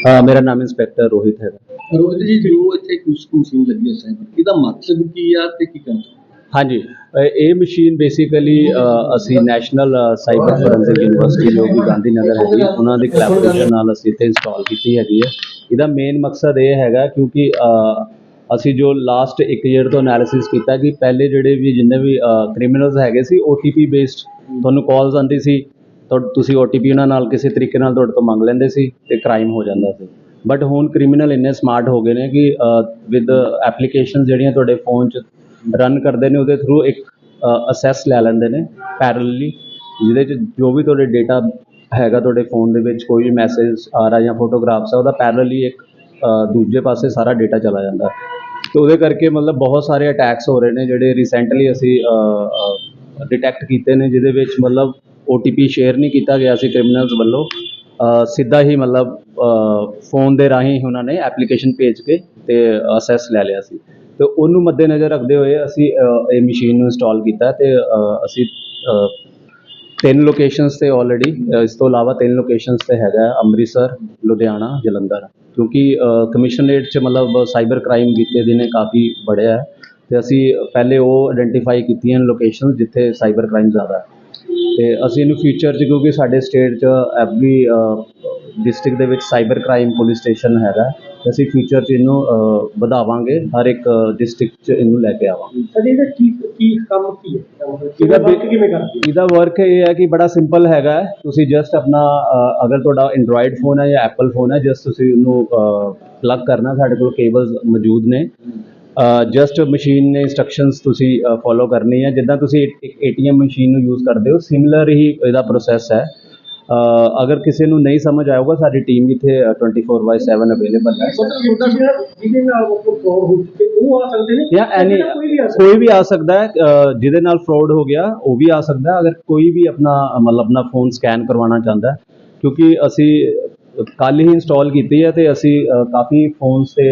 ਅ, ਮੇਰਾ ਨਾਮ ਇੰਸਪੈਕਟਰ ਰੋਹਿਤ ਹੈ ਰੋਹਿਤ ਜੀ ਜੋ ਇੱਥੇ ਕੁਝ ਮਸ਼ੀਨ ਲੱਗੀ ਹੈ ਸਾਈਬਰ ਇਹਦਾ ਮਕਸਦ ਕੀ ਆ ਤੇ ਕੀ ਕਰਨਾ? ਹਾਂਜੀ ਇਹ ਮਸ਼ੀਨ ਬੇਸਿਕਲੀ ਅਸੀਂ ਨੈਸ਼ਨਲ ਸਾਈਬਰ ਫੋਰੈਂਸਿਕ ਯੂਨੀਵਰਸਿਟੀ ਜੋ ਕਿ ਗਾਂਧੀ ਨਗਰ ਹੈਗੀ ਉਹਨਾਂ ਦੀ ਕੋਲੈਬੋਰੇਸ਼ਨ ਨਾਲ ਅਸੀਂ ਇੱਥੇ ਇੰਸਟਾਲ ਕੀਤੀ ਹੈਗੀ ਹੈ। ਇਹਦਾ ਮੇਨ ਮਕਸਦ ਇਹ ਹੈਗਾ ਕਿਉਂਕਿ ਅਸੀਂ ਜੋ ਲਾਸਟ 1 ਈਅਰ ਤੋਂ ਐਨਾਲਿਸਿਸ ਕੀਤਾ ਕਿ ਪਹਿਲੇ ਜਿਹੜੇ ਵੀ ਜਿੰਨੇ ਵੀ ਕ੍ਰਿਮੀਨਲਸ ਹੈਗੇ ਸੀ OTP ਬੇਸਡ ਤੁਹਾਨੂੰ ਕਾਲਸ ਆਉਂਦੀ ਸੀ ਤੁਹਾ- ਤੁਸੀਂ OTP ਉਹਨਾਂ ਨਾਲ ਕਿਸੇ ਤਰੀਕੇ ਨਾਲ ਤੁਹਾਡੇ ਤੋਂ ਮੰਗ ਲੈਂਦੇ ਸੀ ਅਤੇ ਕ੍ਰਾਈਮ ਹੋ ਜਾਂਦਾ ਸੀ। ਬਟ ਹੁਣ ਕ੍ਰਿਮੀਨਲ ਇੰਨੇ ਸਮਾਰਟ ਹੋ ਗਏ ਨੇ ਕਿ ਵਿਦ ਐਪਲੀਕੇਸ਼ਨ ਜਿਹੜੀਆਂ ਤੁਹਾਡੇ ਫੋਨ 'ਚ ਰਨ ਕਰਦੇ ਨੇ, ਉਹਦੇ ਥਰੂ ਇੱਕ ਅਸੈਸ ਲੈ ਲੈਂਦੇ ਨੇ ਪੈਰਲਲੀ ਜਿਹਦੇ 'ਚ ਜੋ ਵੀ ਤੁਹਾਡੇ ਡੇਟਾ ਹੈਗਾ ਤੁਹਾਡੇ ਫੋਨ ਦੇ ਵਿੱਚ, ਕੋਈ ਵੀ ਮੈਸੇਜ ਆ ਰਿਹਾ ਜਾਂ ਫੋਟੋਗ੍ਰਾਫਸ ਆ, ਉਹਦਾ ਪੈਰਲਲੀ ਇੱਕ ਦੂਜੇ ਪਾਸੇ ਸਾਰਾ ਡੇਟਾ ਚਲਾ ਜਾਂਦਾ। ਤੇ ਉਹਦੇ ਕਰਕੇ ਮਤਲਬ ਬਹੁਤ ਸਾਰੇ ਅਟੈਕਸ ਹੋ ਰਹੇ ਨੇ, ਜਿਹੜੇ ਰੀਸੈਂਟਲੀ ਅਸੀਂ ਡਿਟੈਕਟ ਕੀਤੇ ਨੇ, ਜਿਹਦੇ ਵਿੱਚ ਮਤਲਬ OTP ਸ਼ੇਅਰ ਨਹੀਂ ਕੀਤਾ ਗਿਆ ਸੀ ਕ੍ਰਿਮੀਨਲਸ ਵੱਲੋਂ। ਸਿੱਧਾ ਹੀ ਮਤਲਬ ਫੋਨ ਦੇ ਰਾਹੀਂ ਉਹਨਾਂ ਨੇ ਐਪਲੀਕੇਸ਼ਨ ਭੇਜ ਕੇ ਤੇ ਅਸੈਸ ਲੈ ਲਿਆ ਸੀ। ਤੇ ਉਹਨੂੰ ਮੱਦੇਨਜ਼ਰ ਰੱਖਦੇ ਹੋਏ ਅਸੀਂ ਇਹ ਮਸ਼ੀਨ ਨੂੰ ਇੰਸਟਾਲ ਕੀਤਾ ਤੇ ਅਸੀਂ ਤਿੰਨ ਲੋਕੇਸ਼ਨਸ ਤੇ ਆਲਰੇਡੀ ਇਸ ਤੋਂ ਇਲਾਵਾ ਤਿੰਨ ਲੋਕੇਸ਼ਨਸ ਤੇ ਹੈਗਾ ਅੰਮ੍ਰਿਤਸਰ, ਲੁਧਿਆਣਾ, ਜਲੰਧਰ। ਕਿਉਂਕਿ ਕਮਿਸ਼ਨਰੇਟ ਚ ਮਤਲਬ ਸਾਈਬਰ ਕ੍ਰਾਈਮ ਬੀਤੇ ਦਿਨੇ ਕਾਫੀ बढ़ਿਆ ਹੈ। ਤੇ ਅਸੀਂ ਪਹਿਲੇ ਉਹ ਆਇਡੈਂਟੀਫਾਈ ਕੀਤੀਆਂ ਲੋਕੇਸ਼ਨਸ ਜਿੱਥੇ ਸਾਈਬਰ ਕ੍ਰਾਈਮ ਜ਼ਿਆਦਾ ਹੈ। ਤੇ ਅਸੀਂ ਇਹਨੂੰ ਫਿਊਚਰ 'ਚ ਕਿਉਂਕਿ ਸਾਡੇ ਸਟੇਟ 'ਚ ਐਵਰੀ ਡਿਸਟ੍ਰਿਕਟ ਦੇ ਵਿੱਚ ਸਾਈਬਰ ਕ੍ਰਾਈਮ ਪੁਲਿਸ ਸਟੇਸ਼ਨ ਹੈਗਾ। ਤੇ ਅਸੀਂ ਫਿਊਚਰ 'ਚ ਇਹਨੂੰ ਵਧਾਵਾਂਗੇ ਹਰ ਇੱਕ ਡਿਸਟ੍ਰਿਕਟ 'ਚ ਇਹਨੂੰ ਲੈ ਕੇ ਆਵਾਂਗੇ ਸਰ ਇਹਦਾ ਕੀ ਕੀ ਕੰਮ ਕੀ ਹੈ? ਇਹਦਾ ਵਰਕ ਕਿਵੇਂ ਕਰਦੀ ਇਹਦਾ ਵਰਕ ਇਹ ਹੈ ਕਿ ਬੜਾ ਸਿੰਪਲ ਹੈਗਾ ਹੈ। ਤੁਸੀਂ ਜਸਟ ਆਪਣਾ ਅ, ਅਗਰ ਤੁਹਾਡਾ ਐਂਡਰੋਇਡ ਫੋਨ ਹੈ ਜਾਂ ਐਪਲ ਫੋਨ ਹੈ ਜਸਟ ਤੁਸੀਂ ਉਹਨੂੰ ਪਲੱਗ ਕਰਨਾ। ਸਾਡੇ ਕੋਲ ਕੇਬਲਸ ਮੌਜੂਦ ਨੇ। ਜਸਟ ਮਸ਼ੀਨ ਨੇ ਇਨਸਟਰਕਸ਼ਨਸ ਤੁਸੀਂ ਫੋਲੋ ਕਰਨੀ ਹੈ। ਜਿੱਦਾਂ ਤੁਸੀਂ ਇੱਕ ਏਟੀਐਮ ਮਸ਼ੀਨ ਨੂੰ ਯੂਜ਼ ਕਰਦੇ ਹੋ ਸਿਮਿਲਰ ਹੀ ਇਹਦਾ ਪ੍ਰੋਸੈਸ ਹੈ। ਅਗਰ ਕਿਸੇ ਨੂੰ ਨਹੀਂ ਸਮਝ ਆਊਗਾ ਸਾਡੀ ਟੀਮ ਇੱਥੇ 24/7 ਅਵੇਲੇਬਲ ਹੈ। ਜਿਹਦੇ ਨਾਲ ਮਤਲਬ ਫਰਾਡ ਹੋ ਚੁੱਕੇ ਉਹ ਆ ਸਕਦੇ ਨੇ? ਜਾਂ ਐਨੀ ਜਾਂ ਕੋਈ ਵੀ ਆ ਸਕਦਾ? ਹੈ ਜਿਹਦੇ ਨਾਲ ਫਰਾਡ ਹੋ ਗਿਆ ਉਹ ਵੀ ਆ ਸਕਦਾ ਹੈ। ਅਗਰ ਕੋਈ ਵੀ ਆਪਣਾ ਮਤਲਬ ਆਪਣਾ ਫੋਨ ਸਕੈਨ ਕਰਵਾਉਣਾ ਚਾਹੁੰਦਾ ਕਿਉਂਕਿ ਅਸੀਂ ਕੱਲ ਹੀ ਇੰਸਟਾਲ ਕੀਤੀ ਹੈ ਤੇ ਅਸੀਂ ਕਾਫੀ ਫੋਨਸ ਤੇ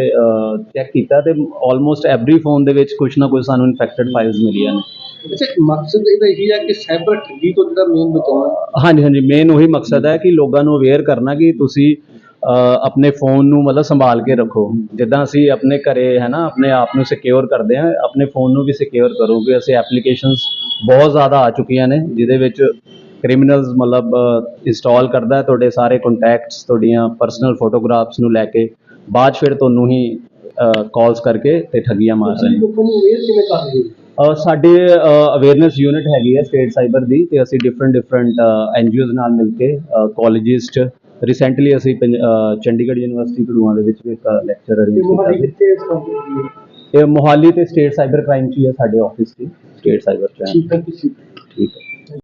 ਚੈੱਕ ਕੀਤਾ ਤੇ ਆਲਮੋਸਟ ਐਵਰੀ ਫੋਨ ਦੇ ਵਿੱਚ ਕੁਝ ਨਾ ਕੁਝ ਸਾਨੂੰ ਇਨਫੈਕਟਡ ਫਾਈਲਸ ਮਿਲੀਆਂ ਨੇ। ਅੱਛਾ ਮਕਸਦ ਇਹਦਾ ਇਹੀ ਹੈ ਕਿ ਸਾਈਬਰ ਠੱਗੀ ਤੋਂ ਜਿਹੜਾ ਮੇਨ ਬਚਾਉਣਾ। ਹਾਂਜੀ ਹਾਂਜੀ ਮੇਨ ਉਹੀ ਮਕਸਦ ਹੈ ਕਿ ਲੋਕਾਂ ਨੂੰ ਅਵੇਅਰ ਕਰਨਾ ਕਿ ਤੁਸੀਂ ਆਪਣੇ ਫੋਨ ਨੂੰ ਮਤਲਬ ਸੰਭਾਲ ਕੇ ਰੱਖੋ। ਜਿੱਦਾਂ ਅਸੀਂ ਆਪਣੇ ਘਰੇ ਹੈ ਨਾ ਆਪਣੇ ਆਪ ਨੂੰ ਸਿਕਿਉਰ ਕਰਦੇ ਹਾਂ ਆਪਣੇ ਫੋਨ ਨੂੰ ਵੀ ਸਿਕਿਉਰ ਕਰੋਗੇ ਅਸੀਂ ਐਪਲੀਕੇਸ਼ਨਸ ਬਹੁਤ ਜ਼ਿਆਦਾ ਆ ਚੁੱਕੀਆਂ ਨੇ ਜਿਹਦੇ ਵਿੱਚ ਕ੍ਰਿਮੀਨਲਸ ਮਤਲਬ ਇੰਸਟਾਲ ਕਰਦਾ ਤੁਹਾਡੇ ਸਾਰੇ ਕੰਟੈਕਟਸ ਤੁਹਾਡੀਆਂ ਪਰਸਨਲ ਫੋਟੋਗ੍ਰਾਫਸ ਨੂੰ ਲੈ ਕੇ। ਬਾਅਦ 'ਚ ਫਿਰ ਤੁਹਾਨੂੰ ਹੀ ਕਾਲਸ ਕਰਕੇ ਤੇ ਠੱਗੀਆਂ ਮਾਰ ਨੇ। ਲੋਕਾਂ ਨੂੰ ਅਵੇਅਰ ਕਿਵੇਂ ਕਰ ਰਹੇ ਸਾਡੇ ਅਵੇਅਰਨੈਸ ਯੂਨਿਟ ਹੈਗੀ ਹੈ ਸਟੇਟ ਸਾਈਬਰ ਦੀ ਤੇ ਅਸੀਂ ਡਿਫਰੈਂਟ ਡਿਫਰੈਂਟ ਐਨਜੀਓਜ਼ ਨਾਲ ਮਿਲ ਕੇ ਕਾਲਜਿਸ ਚ ਰੀਸੈਂਟਲੀ ਅਸੀਂ ਚੰਡੀਗੜ੍ਹ ਯੂਨੀਵਰਸਿਟੀ ਕੜੂਆ ਦੇ ਵਿੱਚ ਇੱਕ ਲੈਕਚਰ ਅਰੇਂਜ ਕੀਤਾ ਮੋਹਾਲੀ ਸੀ। ਇਹ ਮੋਹਾਲੀ ਤੇ ਸਟੇਟ ਸਾਈਬਰ ਕ੍ਰਾਈਮ ਚ ਹੀ ਹੈ ਸਾਡੇ ਆਫਿਸ ਦੀ ਸਟੇਟ ਸਾਈਬਰ ਚ ਹੈ। ਠੀਕ ਹੈ।